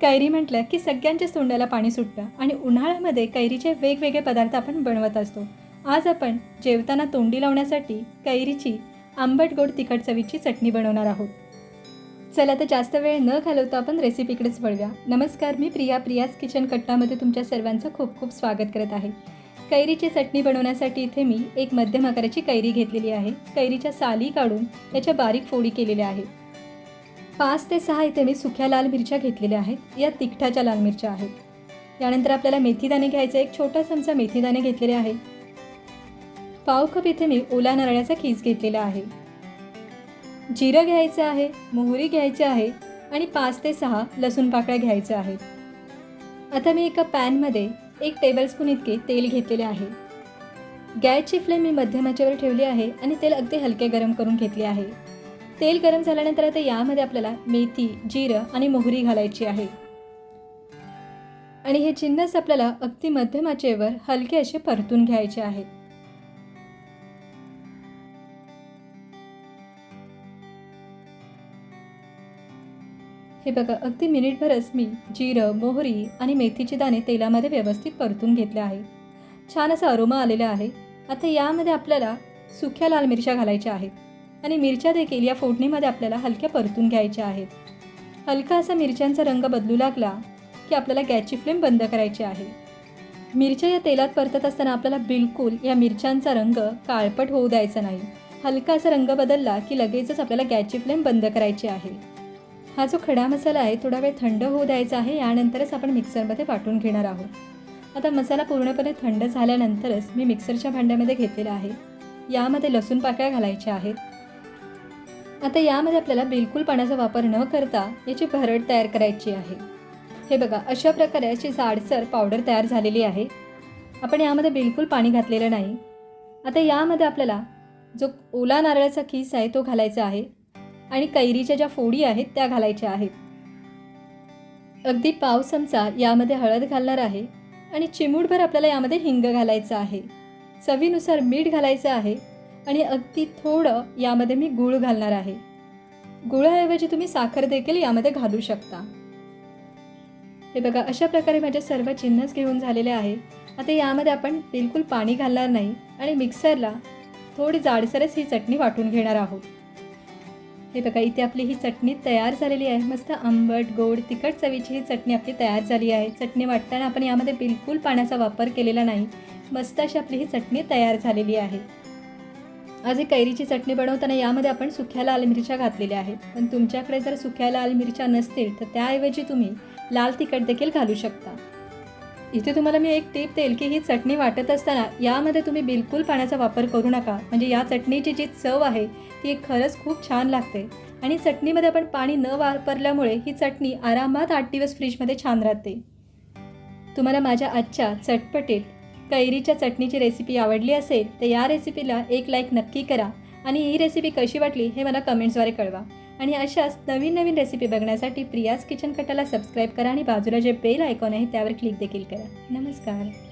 कैरी म्हटलं की सगळ्यांच्याच तोंडाला पाणी सुटतं आणि उन्हाळ्यामध्ये कैरीचे वेगवेगळे पदार्थ आपण बनवत असतो. आज आपण जेवताना तोंडी लावण्यासाठी कैरीची आंबट गोड तिखट चवीची चटणी बनवणार आहोत. चला तर जास्त वेळ न घालवता आपण रेसिपीकडेच वळूया. नमस्कार मी प्रिया प्रियाज किचन कट्टामध्ये तुमच्या सर्वांचं खूप खूप स्वागत करत आहे. कैरीची चटणी बनवण्यासाठी इथे मी एक मध्यम आकाराची कैरी घेतलेली आहे. कैरीच्या साली काढून त्याच्या बारीक फोडी केलेल्या आहेत. पाच ते सहा इथे मी सुक्या लाल मिरच्या घेतलेल्या आहेत. या तिखटाच्या लाल मिरच्या आहेत. यानंतर आपल्याला मेथीदाणे घ्यायचे एक छोटा चमचा मेथीदाणे घेतलेले आहे पाव कप इथे मी ओला नारळाचा खीस घेतलेला आहे. जिरं घ्यायचं आहे मोहरी घ्यायची आहे आणि पाच ते सहा लसूण पाकळ्या घ्यायच्या आहेत. आता मी एका पॅनमध्ये एक टेबलस्पून इतके तेल घेतलेले आहे. गॅसची फ्लेम मी मध्यमाच्यावर ठेवली आहे आणि तेल अगदी हलके गरम करून घेतले आहे. तेल गरम झाल्यानंतर आता यामध्ये आपल्याला मेथी जिरं आणि मोहरी घालायची आहे. आणि हे जिन्नस आपल्याला अगदी मध्यम आचेवर हलके असे परतून घ्यायचे आहेत. हे बघा अगदी मिनिटभरच मी जिरं मोहरी आणि मेथीचे दाणे तेलामध्ये व्यवस्थित परतून घेतले आहे. छान असा अरोमा आलेला आहे. आता यामध्ये आपल्याला सुक्या लाल मिरच्या घालायच्या आहेत. आणि मिरच्या देखील या फोडणीमध्ये आपल्याला हलक्या परतून घ्यायच्या आहेत. हलका असा मिरच्यांचा रंग बदलू लागला की आपल्याला गॅसची फ्लेम बंद करायची आहे. मिरच्या या तेलात परतत असताना आपल्याला बिलकुल या मिरच्यांचा रंग काळपट होऊ द्यायचा नाही. हलका असा रंग बदलला की लगेचच आपल्याला गॅसची फ्लेम बंद करायची आहे. हा जो खडा मसाला आहे थोडा वेळ थंड होऊ द्यायचा आहे यानंतरच आपण मिक्सरमध्ये वाटून घेणार आहोत. आता मसाला पूर्णपणे थंड झाल्यानंतरच मी मिक्सरच्या भांड्यामध्ये घेतलेला आहे. यामध्ये लसूण पाकळ्या घालायच्या आहेत. आता यामध्ये आपल्याला बिलकुल पाण्याचा वापर न करता याची भरड तयार करायची आहे. हे बघा अशा प्रकारे अशी जाडसर पावडर तयार झालेली आहे. आपण यामध्ये बिलकुल पाणी घातलेलं नाही. आता यामध्ये आपल्याला जो ओला नारळाचा किस आहे तो घालायचा आहे आणि कैरीच्या ज्या फोडी आहेत त्या घालायच्या आहेत. अगदी पाव चमचा यामध्ये हळद घालणार आहे आणि चिमूटभर आपल्याला यामध्ये हिंग घालायचं आहे. चवीनुसार मीठ घालायचं आहे. आणि अगदी थोडं यामध्ये मी गूळ घालणार आहे. गुळाऐवजी तुम्ही साखर देखील यामध्ये घालू शकता. हे बघा अशा प्रकारे माझे सर्व चिन्हच घेऊन झालेले आहे. आता यामध्ये आपण बिलकुल पाणी घालणार नाही आणि मिक्सरला थोडी जाडसरच ही चटणी वाटून घेणार आहोत. हे बघा इथे आपली ही चटणी तयार झालेली आहे. मस्त आंबट गोड तिखट चवीची ही चटणी आपली तयार झाली आहे. चटणी वाटताना आपण यामध्ये बिलकुल पाण्याचा वापर केलेला नाही. मस्त अशी आपली ही चटणी तयार झालेली आहे. आज ही कैरीची चटणी बनवताना यामध्ये आपण सुक्या लाल मिरच्या घातलेल्या आहेत. पण तुमच्याकडे जर सुक्या लाल मिरच्या नसतील तर त्याऐवजी तुम्ही लाल तिखट देखील घालू शकता. इथे तुम्हाला मी एक टीप देईल की ही चटणी वाटत असताना यामध्ये तुम्ही बिलकुल पाण्याचा वापर करू नका. म्हणजे या चटणीची जी चव आहे ती खरंच खूप छान लागते. आणि चटणीमध्ये आपण पाणी न वापरल्यामुळे ही चटणी आरामात आठ दिवस फ्रीजमध्ये छान राहते. तुम्हाला माझ्या आजच्या चटपटीत कैरीच्या चटणीची रेसिपी आवडली असेल तर या रेसिपीला एक लाईक नक्की करा. आणि ही रेसिपी कशी वाटली हे मला कमेंट्सद्वारे कळवा. आणि अशाच नवीन नवीन रेसिपी बघण्यासाठी प्रियाज किचन कटाला सबस्क्राईब करा आणि बाजूला जे बेल आयकॉन आहे त्यावर क्लिक देखील करा. नमस्कार.